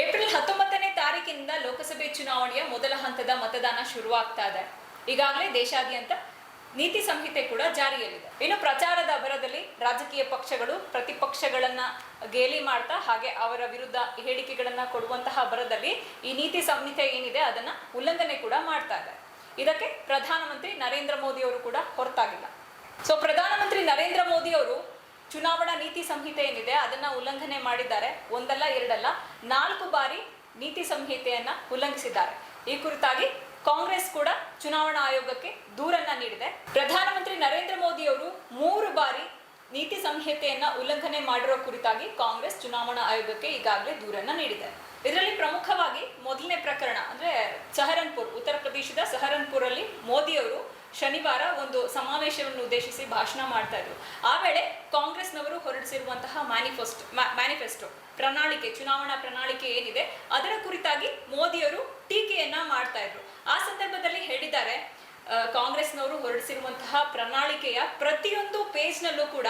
April ಹತ್ತೊಂಬತ್ತನೇ ತಾರೀಕಿನಿಂದ ಲೋಕಸಭೆ ಚುನಾವಣೆಯ ಮೊದಲ ಹಂತದ ಮತದಾನ ಶುರುವಾಗ್ತಾ ಇದೆ. ಈಗಾಗಲೇ ದೇಶಾದ್ಯಂತ ನೀತಿ ಸಂಹಿತೆ ಕೂಡ ಜಾರಿಯಲ್ಲಿದೆ. ಇನ್ನು ಪ್ರಚಾರದ ಅಭರದಲ್ಲಿ ರಾಜಕೀಯ ಪಕ್ಷಗಳು ಪ್ರತಿಪಕ್ಷಗಳನ್ನ ಗೇಲಿ ಮಾಡ್ತಾ ಹಾಗೆ ಅವರ ವಿರುದ್ಧ ಹೇಳಿಕೆಗಳನ್ನ ಕೊಡುವಂತಹ ಅಭರದಲ್ಲಿ ಈ ನೀತಿ ಸಂಹಿತೆ ಏನಿದೆ ಅದನ್ನ ಉಲ್ಲಂಘನೆ ಕೂಡ ಮಾಡ್ತಾ ಇದೆ. ಇದಕ್ಕೆ ಪ್ರಧಾನಮಂತ್ರಿ ನರೇಂದ್ರ ಮೋದಿ ಅವರು ಕೂಡ ಹೊರತಾಗಿಲ್ಲ. ಸೊ ಪ್ರಧಾನಮಂತ್ರಿ ನರೇಂದ್ರ ಮೋದಿ ಅವರು ಚುನಾವಣಾ ನೀತಿ ಸಂಹಿತೆ ಏನಿದೆ, ಅದನ್ನ ಉಲ್ಲಂಘನೆ ಮಾಡಿದ್ದಾರೆ. ಒಂದಲ್ಲ, ಎರಡಲ್ಲ, ನಾಲ್ಕು ಬಾರಿ ನೀತಿ ಸಂಹಿತೆಯನ್ನ ಉಲ್ಲಂಘಿಸಿದ್ದಾರೆ. ಈ ಕುರಿತಾಗಿ ಕಾಂಗ್ರೆಸ್ ಕೂಡ ಚುನಾವಣಾ ಆಯೋಗಕ್ಕೆ ದೂರನ್ನ ನೀಡಿದೆ. ಪ್ರಧಾನಮಂತ್ರಿ ನರೇಂದ್ರ ಮೋದಿ ಅವರು ಮೂರು ಬಾರಿ ನೀತಿ ಸಂಹಿತೆಯನ್ನ ಉಲ್ಲಂಘನೆ ಮಾಡಿರೋ ಕುರಿತಾಗಿ ಕಾಂಗ್ರೆಸ್ ಚುನಾವಣಾ ಆಯೋಗಕ್ಕೆ ಈಗಾಗಲೇ ದೂರನ್ನ ನೀಡಿದೆ. ಇದರಲ್ಲಿ ಪ್ರಮುಖವಾಗಿ ಮೊದಲನೇ ಪ್ರಕರಣ ಅಂದ್ರೆ ಸಹರನ್ಪುರ್, ಉತ್ತರ ಪ್ರದೇಶದ ಸಹರನ್ಪುರ್ ಅಲ್ಲಿ ಮೋದಿ ಅವರು ಶನಿವಾರ ಒಂದು ಸಮಾವೇಶವನ್ನು ಉದ್ದೇಶಿಸಿ ಭಾಷಣ ಮಾಡ್ತಾ ಇದ್ರು. ಆ ವೇಳೆ ಕಾಂಗ್ರೆಸ್ನವರು ಹೊರಡಿಸಿರುವಂತಹ ಮ್ಯಾನಿಫೆಸ್ಟ್ ಮ್ಯಾನಿಫೆಸ್ಟೋ ಪ್ರಣಾಳಿಕೆ, ಚುನಾವಣಾ ಪ್ರಣಾಳಿಕೆ ಏನಿದೆ, ಅದರ ಕುರಿತಾಗಿ ಮೋದಿಯವರು ಟೀಕೆಯನ್ನ ಮಾಡ್ತಾ ಇದ್ರು. ಆ ಸಂದರ್ಭದಲ್ಲಿ ಹೇಳಿದ್ದಾರೆ ಕಾಂಗ್ರೆಸ್ನವರು ಹೊರಡಿಸಿರುವಂತಹ ಪ್ರಣಾಳಿಕೆಯ ಪ್ರತಿಯೊಂದು ಪೇಜ್ನಲ್ಲೂ ಕೂಡ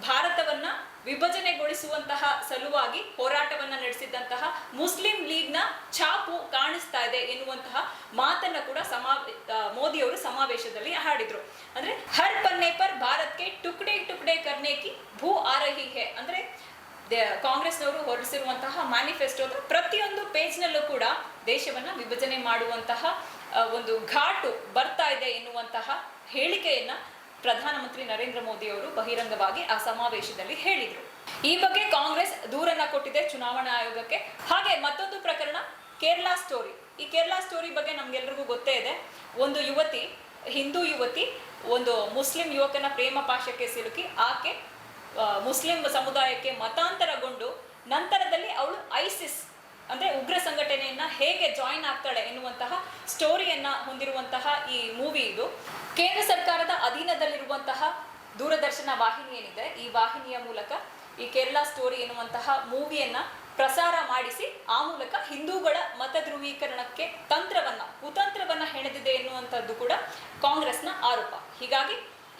ಭಾರತವನ್ನ ವಿಭಜನೆಗೊಳಿಸುವಂತಹ ಸಲುವಾಗಿ ಹೋರಾಟವನ್ನ ನಡೆಸಿದಂತಹ ಮುಸ್ಲಿಂ ಲೀಗ್ನ ಛಾಪು ಕಾಣಿಸ್ತಾ ಇದೆ ಎನ್ನುವಂತಹ ಮಾತನ್ನ ಕೂಡ ಸಮಾ ಮೋದಿಯವರು ಸಮಾವೇಶದಲ್ಲಿ ಹಾಡಿದ್ರು. ಅಂದ್ರೆ, ಹರ್ ಪನ್ನೆ ಪರ್ ಭಾರತ್ಗೆ ಟುಕ್ಡೆ ಟುಕ್ಡೆ ಕರ್ನೇಕಿ ಭೂ ಆರಹಿ ರಹಿ ಹೇ. ಅಂದ್ರೆ, ದೆ- ಕಾಂಗ್ರೆಸ್ನವರು ಹೊರಡಿಸಿರುವಂತಹ ಮ್ಯಾನಿಫೆಸ್ಟೋದ ಪ್ರತಿಯೊಂದು ಪೇಜ್ನಲ್ಲೂ ಕೂಡ ದೇಶವನ್ನ ವಿಭಜನೆ ಮಾಡುವಂತಹ ಒಂದು ಘಾಟು ಬರ್ತಾ ಇದೆ ಎನ್ನುವಂತಹ ಹೇಳಿಕೆಯನ್ನ ಪ್ರಧಾನಮಂತ್ರಿ ನರೇಂದ್ರ ಮೋದಿ ಅವರು ಬಹಿರಂಗವಾಗಿ ಆ ಸಮಾವೇಶದಲ್ಲಿ ಹೇಳಿದರು. ಈ ಬಗ್ಗೆ ಕಾಂಗ್ರೆಸ್ ದೂರನ್ನ ಕೊಟ್ಟಿದೆ ಚುನಾವಣಾ ಆಯೋಗಕ್ಕೆ. ಹಾಗೆ ಮತ್ತೊಂದು ಪ್ರಕರಣ, ಕೇರಳ ಸ್ಟೋರಿ ಈ ಕೇರಳ ಸ್ಟೋರಿ ಬಗ್ಗೆ ನಮ್ಗೆಲ್ರಿಗೂ ಗೊತ್ತೇ ಇದೆ. ಒಂದು ಯುವತಿ, ಹಿಂದೂ ಯುವತಿ, ಒಂದು ಮುಸ್ಲಿಂ ಯುವಕನ ಪ್ರೇಮ ಪಾಶಕ್ಕೆ ಸಿಲುಕಿ ಆಕೆ ಮುಸ್ಲಿಂ ಸಮುದಾಯಕ್ಕೆ ಮತಾಂತರಗೊಂಡು ನಂತರದಲ್ಲಿ ಅವಳು ಐಸಿಸ್ ಅಂದ್ರೆ ಉಗ್ರ ಸಂಘಟನೆಯನ್ನ ಹೇಗೆ ಜಾಯಿನ್ ಆಗ್ತಾಳೆ ಎನ್ನುವಂತಹ ಸ್ಟೋರಿಯನ್ನ ಹೊಂದಿರುವಂತಹ ಈ ಮೂವಿ ಇದು. ಕೇಂದ್ರ ಸರ್ಕಾರದ ಅಧೀನದಲ್ಲಿರುವಂತಹ ದೂರದರ್ಶನ ವಾಹಿನಿ ಏನಿದೆ, ಈ ವಾಹಿನಿಯ ಮೂಲಕ ಈ ಕೇರಳ ಸ್ಟೋರಿ ಎನ್ನುವಂತಹ ಮೂವಿಯನ್ನ ಪ್ರಸಾರ ಮಾಡಿಸಿ, ಆ ಮೂಲಕ ಹಿಂದೂಗಳ ಮತ ಧ್ರುವೀಕರಣಕ್ಕೆ ತಂತ್ರವನ್ನ, ಕುತಂತ್ರವನ್ನ ಹೆಣೆದಿದೆ ಎನ್ನುವಂಥದ್ದು ಕೂಡ ಕಾಂಗ್ರೆಸ್ನ ಆರೋಪ. ಹೀಗಾಗಿ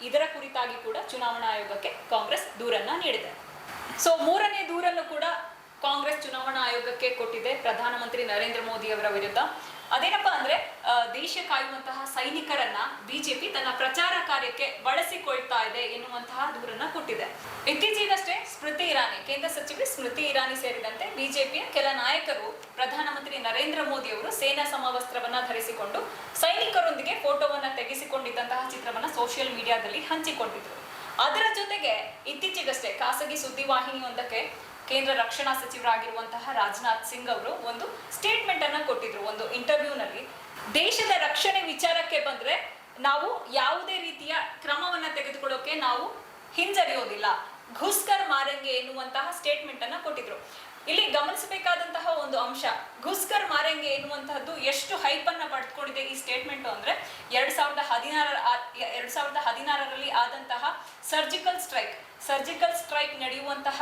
ಇದರ ಕುರಿತಾಗಿ ಕೂಡ ಚುನಾವಣಾ ಆಯೋಗಕ್ಕೆ ಕಾಂಗ್ರೆಸ್ ದೂರನ್ನ ನೀಡಿದೆ. ಸೊ ಮೂರನೇ ದೂರನ್ನು ಕೂಡ ಕಾಂಗ್ರೆಸ್ ಚುನಾವಣಾ ಆಯೋಗಕ್ಕೆ ಕೊಟ್ಟಿದೆ ಪ್ರಧಾನಮಂತ್ರಿ ನರೇಂದ್ರ ಮೋದಿ ಅವರ ವಿರುದ್ಧ. ಅದೇನಪ್ಪ ಅಂದ್ರೆ ದೇಶ ಕಾಯುವಂತಹ ಸೈನಿಕರನ್ನ ಬಿಜೆಪಿ ತನ್ನ ಪ್ರಚಾರ ಕಾರ್ಯಕ್ಕೆ ಬಳಸಿಕೊಳ್ತಾ ಇದೆ ಎನ್ನುವಂತಹ ದೂರನ್ನ ಕೊಟ್ಟಿದೆ. ಇತ್ತೀಚೆಗಷ್ಟೇ ಸ್ಮೃತಿ ಇರಾನಿ, ಕೇಂದ್ರ ಸಚಿವೆ ಸ್ಮೃತಿ ಇರಾನಿ ಸೇರಿದಂತೆ ಬಿಜೆಪಿಯ ಕೆಲ ನಾಯಕರು ಪ್ರಧಾನಮಂತ್ರಿ ನರೇಂದ್ರ ಮೋದಿ ಅವರು ಸೇನಾ ಸಮವಸ್ತ್ರವನ್ನ ಧರಿಸಿಕೊಂಡು ಸೈನಿಕರೊಂದಿಗೆ ಫೋಟೋವನ್ನ ತೆಗೆಸಿಕೊಂಡಿದ್ದಂತಹ ಚಿತ್ರವನ್ನ ಸೋಷಿಯಲ್ ಮೀಡಿಯಾದಲ್ಲಿ ಹಂಚಿಕೊಂಡಿದ್ರು. ಅದರ ಜೊತೆಗೆ ಇತ್ತೀಚೆಗಷ್ಟೇ ಖಾಸಗಿ ಸುದ್ದಿವಾಹಿನಿಯೊಂದಕ್ಕೆ ಕೇಂದ್ರ ರಕ್ಷಣಾ ಸಚಿವರಾಗಿರುವಂತಹ ರಾಜನಾಥ್ ಸಿಂಗ್ ಅವರು ಒಂದು ಸ್ಟೇಟ್ಮೆಂಟ್ ಅನ್ನ ಕೊಟ್ಟಿದ್ರು, ಒಂದು ಇಂಟರ್ವ್ಯೂನಲ್ಲಿ ದೇಶದ ರಕ್ಷಣೆ ವಿಚಾರಕ್ಕೆ ಬಂದ್ರೆ ನಾವು ಯಾವುದೇ ರೀತಿಯ ಕ್ರಮವನ್ನ ತೆಗೆದುಕೊಳ್ಳೋಕೆ ನಾವು ಹಿಂಜರಿಯೋದಿಲ್ಲ. ಘುಸ್ಕರ್ ಮಾರಂಗೆ ಎನ್ನುವಂತಹ ಸ್ಟೇಟ್ಮೆಂಟ್ ಅನ್ನ ಕೊಟ್ಟಿದ್ರು. ಇಲ್ಲಿ ಗಮನಿಸಬೇಕಾದಂತಹ ಒಂದು ಅಂಶ, ಘುಸ್ಕರ್ ಮಾರಂಗೆ ಎನ್ನುವಂತಹದ್ದು ಎಷ್ಟು ಹೈಪ್ ಅನ್ನ ಪಡೆದುಕೊಂಡಿದೆ ಈ ಸ್ಟೇಟ್ಮೆಂಟ್ ಅಂದ್ರೆ ಎರಡ್ ಸಾವಿರದ ಹದಿನಾರ, ಎರಡ್ ಸಾವಿರದ ಹದಿನಾರರಲ್ಲಿ ಆದಂತಹ ಸರ್ಜಿಕಲ್ ಸ್ಟ್ರೈಕ್ ಸರ್ಜಿಕಲ್ ಸ್ಟ್ರೈಕ್ ನಡೆಯುವಂತಹ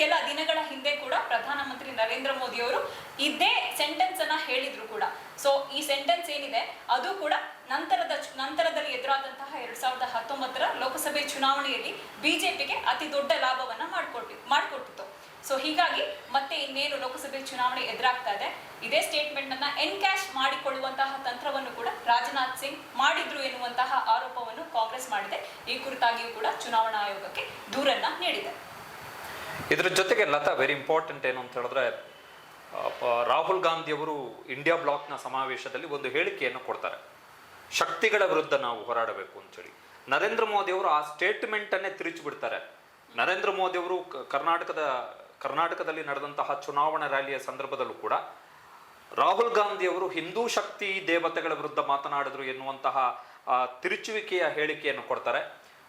ಕೆಲ ದಿನಗಳ ಹಿಂದೆ ಕೂಡ ಪ್ರಧಾನಮಂತ್ರಿ ನರೇಂದ್ರ ಮೋದಿ ಅವರು ಇದೇ ಸೆಂಟೆನ್ಸ್ ಅನ್ನ ಹೇಳಿದ್ರು ಕೂಡ. ಸೊ ಈ ಸೆಂಟೆನ್ಸ್ ಏನಿದೆ? ಅದು ಕೂಡ ನಂತರದ ನಂತರದಲ್ಲಿ ಎದುರಾದಂತಹ ಎರಡ್ ಸಾವಿರದ ಹತ್ತೊಂಬತ್ತರ ಲೋಕಸಭೆ ಚುನಾವಣೆಯಲ್ಲಿ ಬಿಜೆಪಿಗೆ ಅತಿ ದೊಡ್ಡ ಲಾಭವನ್ನ ಮಾಡಿಕೊಟ್ಟಿ ಮಾಡಿಕೊಟ್ಟಿತ್ತು ಸೊ ಹೀಗಾಗಿ ಮತ್ತೆ ಇನ್ನೇನು ಲೋಕಸಭೆ ಚುನಾವಣೆ ಎದುರಾಗ್ತಾ ಇದೆ? ಇದೇ ಸ್ಟೇಟ್ಮೆಂಟ್ ಅನ್ನ ಎನ್ಕ್ಯಾಶ್ ಮಾಡಿಕೊಳ್ಳುವಂತಹ ತಂತ್ರವನ್ನು ಕೂಡ ರಾಜನಾಥ್ ಸಿಂಗ್ ಮಾಡಿದ್ರು ಎನ್ನುವಂತಹ ಆರೋಪವನ್ನು ಕಾಂಗ್ರೆಸ್ ಮಾಡಿದೆ. ಈ ಕುರಿತಾಗಿಯೂ ಕೂಡ ಚುನಾವಣಾ ಆಯೋಗಕ್ಕೆ ದೂರನ್ನ ನೀಡಿದೆ. ಇದ್ರ ಜೊತೆಗೆ ಲತಾ ವೆರಿ ಇಂಪಾರ್ಟೆಂಟ್ ಏನು ಅಂತ ಹೇಳಿದ್ರೆ ರಾಹುಲ್ ಗಾಂಧಿ ಅವರು ಇಂಡಿಯಾ ಬ್ಲಾಕ್ನ ಸಮಾವೇಶದಲ್ಲಿ ಒಂದು ಹೇಳಿಕೆಯನ್ನು ಕೊಡ್ತಾರೆ. ಶಕ್ತಿಗಳ ವಿರುದ್ಧ ನಾವು ಹೋರಾಡಬೇಕು ಅಂತೇಳಿ ನರೇಂದ್ರ ಮೋದಿ ಅವರು ಆ ಸ್ಟೇಟ್ಮೆಂಟ್ ತಿರುಚಿಬಿಡ್ತಾರೆ. ತಿರುಚಿ ಬಿಡ್ತಾರೆ ನರೇಂದ್ರ ಮೋದಿ ಅವರು ಕರ್ನಾಟಕದ, ಕರ್ನಾಟಕದಲ್ಲಿ ನಡೆದಂತಹ ಚುನಾವಣಾ ರ್ಯಾಲಿಯ ಸಂದರ್ಭದಲ್ಲೂ ಕೂಡ ರಾಹುಲ್ ಗಾಂಧಿ ಅವರು ಹಿಂದೂ ಶಕ್ತಿ ದೇವತೆಗಳ ವಿರುದ್ಧ ಮಾತನಾಡಿದ್ರು ಎನ್ನುವಂತಹ ತಿರುಚುವಿಕೆಯ ಹೇಳಿಕೆಯನ್ನು ಕೊಡ್ತಾರೆ.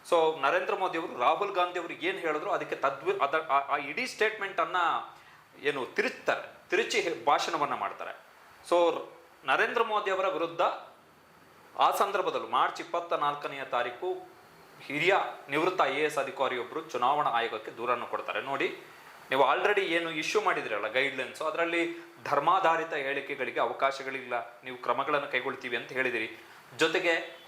ಸೊ ನರೇಂದ್ರ ಮೋದಿ ಅವರು ರಾಹುಲ್ ಗಾಂಧಿ ಅವರು ಏನು ಹೇಳಿದ್ರು, ಅದಕ್ಕೆ ತದ್ವಿ ಅದರ ಆ- ಇಡೀ ಸ್ಟೇಟ್ಮೆಂಟನ್ನು ಏನು ತಿರುಚ್ತಾರೆ, ತಿರುಚಿ ಭಾಷಣವನ್ನು ಮಾಡ್ತಾರೆ. ಸೊ ನರೇಂದ್ರ ಮೋದಿ ಅವರ ವಿರುದ್ಧ ಆ ಸಂದರ್ಭದಲ್ಲೂ ಮಾರ್ಚ್ ಇಪ್ಪತ್ತ ನಾಲ್ಕನೆಯ ತಾರೀಕು ಹಿರಿಯ ನಿವೃತ್ತ ಐ ಎ ಎಸ್ ಅಧಿಕಾರಿಯೊಬ್ಬರು ಚುನಾವಣಾ ಆಯೋಗಕ್ಕೆ ದೂರನ್ನು ಕೊಡ್ತಾರೆ. ನೋಡಿ, ನೀವು ಆಲ್ರೆಡಿ ಏನು ಇಶ್ಯೂ ಮಾಡಿದ್ರಲ್ಲ ಗೈಡ್ಲೈನ್ಸು ಅದರಲ್ಲಿ ಧರ್ಮಾಧಾರಿತ ಹೇಳಿಕೆಗಳಿಗೆ ಅವಕಾಶಗಳಿಲ್ಲ, ನೀವು ಕ್ರಮಗಳನ್ನು ಕೈಗೊಳ್ತೀವಿ ಅಂತ ಹೇಳಿದಿರಿ. ಜೊತೆಗೆ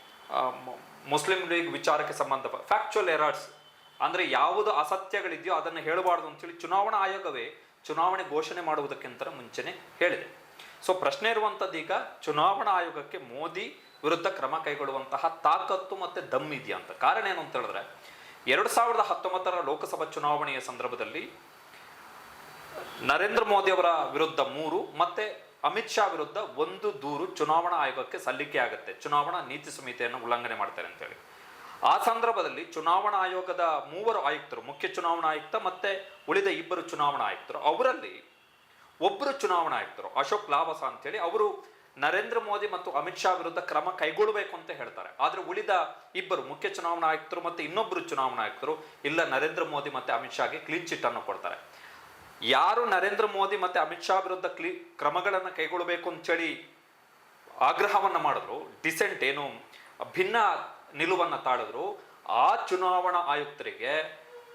ಮುಸ್ಲಿಂ ಲೀಗ್ ವಿಚಾರಕ್ಕೆ ಸಂಬಂಧ ಫ್ಯಾಕ್ಚುಯಲ್ ಎರರ್ಸ್ ಅಂದರೆ ಯಾವುದು ಅಸತ್ಯಗಳಿದೆಯೋ ಅದನ್ನು ಹೇಳಬಾರ್ದು ಅಂತೇಳಿ ಚುನಾವಣಾ ಆಯೋಗವೇ ಚುನಾವಣೆ ಘೋಷಣೆ ಮಾಡುವುದಕ್ಕಿಂತ ಮುಂಚೆನೆ ಹೇಳಿದೆ. ಸೊ ಪ್ರಶ್ನೆ ಇರುವಂಥದ್ದು ಈಗ ಚುನಾವಣಾ ಆಯೋಗಕ್ಕೆ ಮೋದಿ ವಿರುದ್ಧ ಕ್ರಮ ಕೈಗೊಳ್ಳುವಂತಹ ತಾಕತ್ತು ಮತ್ತೆ ದಮ್ ಇದೆಯಾ ಅಂತ. ಕಾರಣ ಏನು ಅಂತ ಹೇಳಿದ್ರೆ, ಎರಡು ಸಾವಿರದ ಹತ್ತೊಂಬತ್ತರ ಲೋಕಸಭಾ ಚುನಾವಣೆಯ ಸಂದರ್ಭದಲ್ಲಿ ನರೇಂದ್ರ ಮೋದಿ ಅವರ ವಿರುದ್ಧ ಮೂರು ಮತ್ತೆ ಅಮಿತ್ ಶಾ ವಿರುದ್ಧ ಒಂದು ದೂರು ಚುನಾವಣಾ ಆಯೋಗಕ್ಕೆ ಸಲ್ಲಿಕೆ ಆಗುತ್ತೆ. ಚುನಾವಣಾ ನೀತಿ ಸಂಹಿತೆಯನ್ನು ಉಲ್ಲಂಘನೆ ಮಾಡ್ತಾರೆ ಅಂತೇಳಿ. ಆ ಸಂದರ್ಭದಲ್ಲಿ ಚುನಾವಣಾ ಆಯೋಗದ ಮೂವರು ಆಯುಕ್ತರು, ಮುಖ್ಯ ಚುನಾವಣಾ ಆಯುಕ್ತ ಮತ್ತೆ ಉಳಿದ ಇಬ್ಬರು ಚುನಾವಣಾ ಆಯುಕ್ತರು, ಅವರಲ್ಲಿ ಒಬ್ಬರು ಚುನಾವಣಾ ಆಯುಕ್ತರು, ಅಶೋಕ್ ಲಾವಸ ಅಂತೇಳಿ ಅವರು ನರೇಂದ್ರ ಮೋದಿ ಮತ್ತು ಅಮಿತ್ ಶಾ ವಿರುದ್ಧ ಕ್ರಮ ಕೈಗೊಳ್ಳಬೇಕು ಅಂತ ಹೇಳ್ತಾರೆ. ಆದ್ರೆ ಉಳಿದ ಇಬ್ಬರು, ಮುಖ್ಯ ಚುನಾವಣಾ ಆಯುಕ್ತರು ಮತ್ತೆ ಇನ್ನೊಬ್ಬರು ಚುನಾವಣಾ ಆಯುಕ್ತರು, ಇಲ್ಲ ನರೇಂದ್ರ ಮೋದಿ ಮತ್ತೆ ಅಮಿತ್ ಶಾಗೆ ಕ್ಲೀನ್ ಚಿಟ್ ಅನ್ನು ಕೊಡ್ತಾರೆ. ಯಾರು ನರೇಂದ್ರ ಮೋದಿ ಮತ್ತು ಅಮಿತ್ ಶಾ ವಿರುದ್ಧ ಕ್ಲಿ, ಕ್ರಮಗಳನ್ನು ಕೈಗೊಳ್ಳಬೇಕು ಅಂತೇಳಿ ಆಗ್ರಹವನ್ನು ಮಾಡಿದ್ರು. ಡಿಸೆಂಟ್ ಏನು ಭಿನ್ನ ನಿಲುವನ್ನು ತಾಳಿದ್ರು. ಆ ಚುನಾವಣಾ ಆಯುಕ್ತರಿಗೆ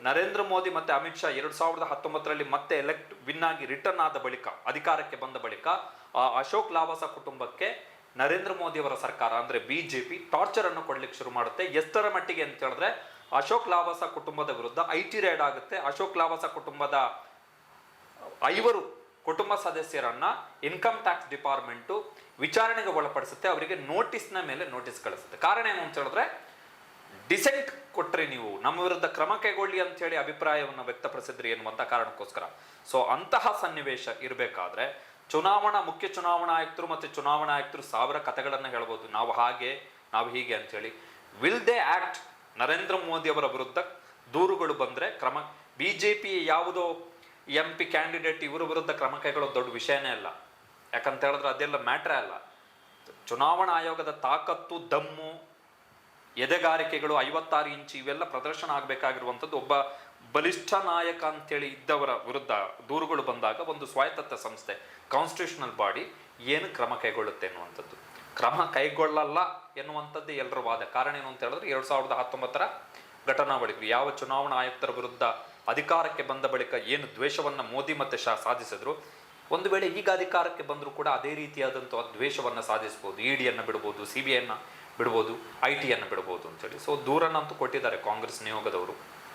ನರೇಂದ್ರ ಮೋದಿ ಮತ್ತು ಅಮಿತ್ ಶಾ ಎರಡು ಸಾವಿರದ ಹತ್ತೊಂಬತ್ತರಲ್ಲಿ ಮತ್ತೆ ಎಲೆಕ್ಟ್ ವಿನ್ ಆಗಿ ರಿಟರ್ನ್ ಆದ ಬಳಿಕ, ಅಧಿಕಾರಕ್ಕೆ ಬಂದ ಬಳಿಕ, ಆ ಅಶೋಕ್ ಲಾವಾಸ ಕುಟುಂಬಕ್ಕೆ ನರೇಂದ್ರ ಮೋದಿ ಅವರ ಸರ್ಕಾರ ಬಿ ಜೆ ಟಾರ್ಚರ್ ಅನ್ನು ಕೊಡ್ಲಿಕ್ಕೆ ಶುರು ಮಾಡುತ್ತೆ. ಎಷ್ಟರ ಮಟ್ಟಿಗೆ ಅಂತ ಹೇಳಿದ್ರೆ ಅಶೋಕ್ ಲಾವಾಸ ಕುಟುಂಬದ ವಿರುದ್ಧ ಐ ಟಿ ರೈಡ್ ಆಗುತ್ತೆ. ಅಶೋಕ್ ಲಾವಾಸ ಕುಟುಂಬದ ಐವರು ಕುಟುಂಬ ಸದಸ್ಯರನ್ನ ಇನ್ಕಮ್ ಟ್ಯಾಕ್ಸ್ ಡಿಪಾರ್ಟ್ಮೆಂಟು ವಿಚಾರಣೆಗೆ ಒಳಪಡಿಸುತ್ತೆ, ಅವರಿಗೆ ನೋಟಿಸ್ನ ಮೇಲೆ ನೋಟಿಸ್ ಕಳಿಸುತ್ತೆ. ಕಾರಣ ಏನು ಅಂತ ಹೇಳಿದ್ರೆ ಡಿಸೆಂಟ್ ಕೊಟ್ರಿ ನೀವು, ನಮ್ಮ ವಿರುದ್ಧ ಕ್ರಮ ಕೈಗೊಳ್ಳಿ ಅಂತ ಹೇಳಿ ಅಭಿಪ್ರಾಯವನ್ನು ವ್ಯಕ್ತಪಡಿಸಿದ್ರಿ ಎನ್ನುವಂತ ಕಾರಣಕ್ಕೋಸ್ಕರ. ಸೊ ಅಂತಹ ಸನ್ನಿವೇಶ ಇರಬೇಕಾದ್ರೆ, ಚುನಾವಣಾ, ಮುಖ್ಯ ಚುನಾವಣಾ ಆಯುಕ್ತರು ಮತ್ತೆ ಚುನಾವಣಾ ಆಯುಕ್ತರು ಸಾವಿರ ಕಥೆಗಳನ್ನು ಹೇಳ್ಬೋದು. ನಾವು ಹಾಗೆ, ನಾವು ಹೀಗೆ ಅಂತ ಹೇಳಿ. Will they act Narendra Modi ಅವರ ವಿರುದ್ಧ ದೂರುಗಳು ಬಂದ್ರೆ ಕ್ರಮ ಬಿಜೆಪಿ ಯಾವುದೋ ಎಂ ಪಿ ಕ್ಯಾಂಡಿಡೇಟ್ ಇವರ ವಿರುದ್ಧ ಕ್ರಮ ಕೈಗೊಳ್ಳೋದು ದೊಡ್ಡ ವಿಷಯನೇ ಅಲ್ಲ. ಯಾಕಂತ ಹೇಳಿದ್ರೆ ಅದೆಲ್ಲ ಮ್ಯಾಟ್ರೇ ಅಲ್ಲ. ಚುನಾವಣಾ ಆಯೋಗದ ತಾಕತ್ತು, ದಮ್ಮು, ಎದೆಗಾರಿಕೆಗಳು ಐವತ್ತಾರು ಇಂಚು ಇವೆಲ್ಲ ಪ್ರದರ್ಶನ ಆಗಬೇಕಾಗಿರುವಂಥದ್ದು ಒಬ್ಬ ಬಲಿಷ್ಠ ನಾಯಕ ಅಂತೇಳಿ ಇದ್ದವರ ವಿರುದ್ಧ ದೂರುಗಳು ಬಂದಾಗ ಒಂದು ಸ್ವಾಯತ್ತ ಸಂಸ್ಥೆ ಕಾನ್ಸ್ಟಿಟ್ಯೂಷನಲ್ ಬಾಡಿ ಏನು ಕ್ರಮ ಕೈಗೊಳ್ಳುತ್ತೆ ಎನ್ನುವಂಥದ್ದು. ಕ್ರಮ ಕೈಗೊಳ್ಳಲ್ಲ ಎನ್ನುವಂಥದ್ದೇ ಎಲ್ಲರ ವಾದ. ಕಾರಣ ಏನು ಅಂತ ಹೇಳಿದ್ರೆ ಎರಡು ಸಾವಿರದ ಹತ್ತೊಂಬತ್ತರ ಘಟನಾವಳಿಗಳು. ಯಾವ ಚುನಾವಣಾ ಆಯುಕ್ತರ ವಿರುದ್ಧ ಅಧಿಕಾರಕ್ಕೆ ಬಂದ ಬಳಿಕ ಏನು ದ್ವೇಷವನ್ನ ಮೋದಿ ಮತ್ತೆ ಶಾ ಸಾಧಿಸಿದ್ರು? ಒಂದು ವೇಳೆ ಈಗ ಅಧಿಕಾರಕ್ಕೆ ಬಂದರೂ ಕೂಡ ಅದೇ ರೀತಿಯಾದಂಥ ದ್ವೇಷವನ್ನು ಸಾಧಿಸ್ಬೋದು. ಇಡಿಯನ್ನು ಬಿಡ್ಬೋದು, ಸಿ ಬಿ ಐನ ಬಿಡ್ಬೋದು, ಐ ಟಿಯನ್ನು ಬಿಡ್ಬೋದು ಅಂತೇಳಿ ಸೊ ದೂರನ್ನಂತೂ ಕೊಟ್ಟಿದ್ದಾರೆ ಕಾಂಗ್ರೆಸ್ ನಿಯೋಗದವರು.